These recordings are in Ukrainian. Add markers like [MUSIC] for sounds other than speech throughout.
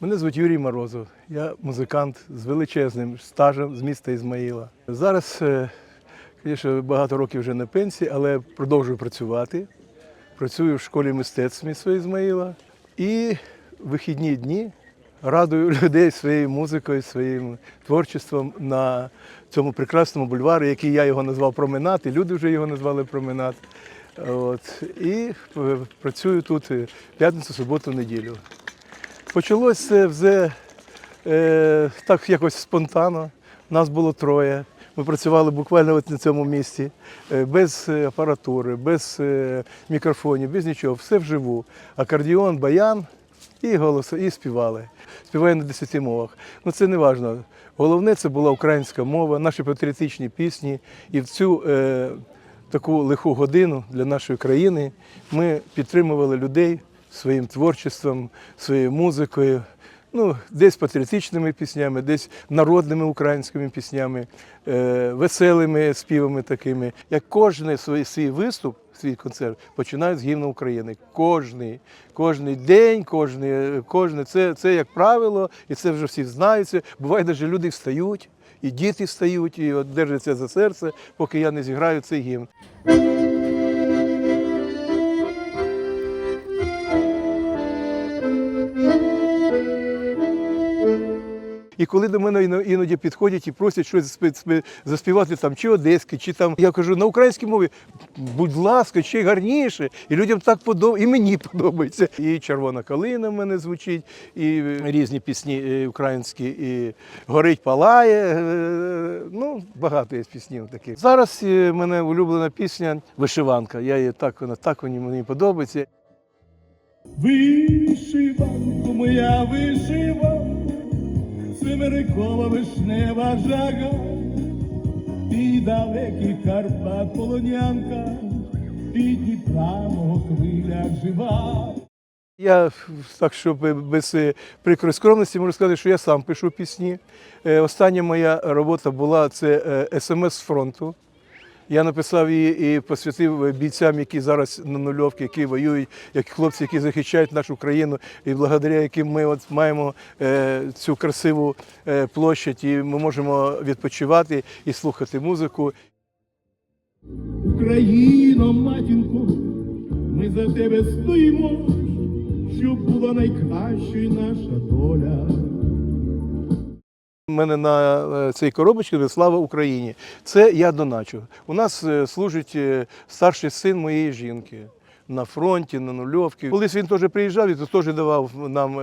Мене звуть Юрій Морозов. Я музикант з величезним стажем з міста Ізмаїла. Зараз, е, звісно, багато років вже на пенсії, але продовжую працювати. Працюю в школі мистецтв міста Ізмаїла. І вихідні дні радую [LAUGHS] людей своєю музикою, своїм творчеством на цьому прекрасному бульварі, який я його назвав променад, і люди вже його назвали променад. От. І е, працюю тут е, п'ятницю, суботу, неділю. Почалося це вже е, так якось спонтанно. Нас було троє. Ми працювали буквально от на цьому місці, е, без апаратури, без мікрофонів, без нічого, все вживу. Акордіон, баян і голос, і співали. Співає на десяти мовах. Ну це не важливо. Головне це була українська мова, наші патріотичні пісні. І в цю е, таку лиху годину для нашої країни ми підтримували людей своїм творчеством, своєю музикою, ну, десь патріотичними піснями, десь народними українськими піснями, е, веселими співами такими. Як кожен свій, свій виступ, свій концерт починають з гімну України. Кожний, кожний день, кожний, кожний. Це, це як правило, і це вже всі знають. Це Буває, навіть люди встають, і діти встають, і от держаться за серце, поки я не зіграю цей гімн. І коли до мене іноді підходять і просять щось заспівати там чи одеське, чи там я кажу на українській мові, будь ласка, ще й гарніше. І людям так подобається, і мені [LAUGHS] подобається. І червона калина в мене звучить, і різні пісні е, українські, і горить палає. е, Ну, багато є піснів таких. Зараз е, в мене улюблена пісня Вишиванка. Я її так, вона так мені, подобається. Вишиванку моя вишива, семерикова вишнева жага, і далекий Карпат полонянка, і Дніпра хвиля жива. Я так, щоб без е, прикрої скромності можу сказати, що я сам пишу пісні. Е, Остання моя робота була це е, смс з фронту. Я написав її і посвятив бійцям, які зараз на нульовці, які воюють, як хлопці, які захищають нашу країну, і благодаря яким ми от маємо е, цю красиву е, площадь, і ми можемо відпочивати і слухати музику. Україно, матінко, ми за тебе стоїмо, щоб була найкращою наша доля. У мене на е, цій коробочці слава Україні. Це я доначу. У нас е, служить е, старший син моєї жінки. На фронті, на нульовці. Колись він теж приїжджав і теж давав нам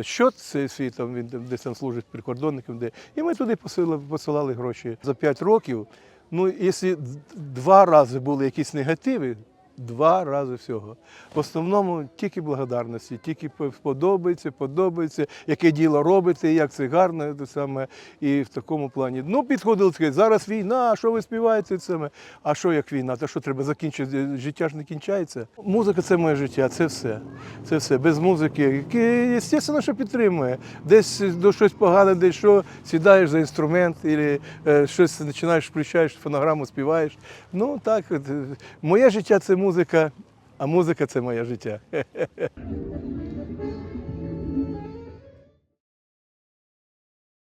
щот цей свій, там він десь там служить прикордонником, де. І ми туди посилали, посилали гроші. За 5 років, ну, якщо два рази були якісь негативи, два рази всього. В основному тільки благодарності, тільки по- подобається, подобається, яке діло робите, як це гарно, те саме, і в такому плані. Ну, підходили таке, зараз війна, а що ви співаєте це? А що як війна? Та що треба закінчити? Життя ж не кінчається. Музика це моє життя, це все. Це все. Без музики, яке, звісно, що підтримує. Десь до щось погане, десь що, сідаєш за інструмент, і щось починаєш, включаєш фонограму, співаєш. Ну так, е, моє життя це музика, а музика це моє життя. [LAUGHS]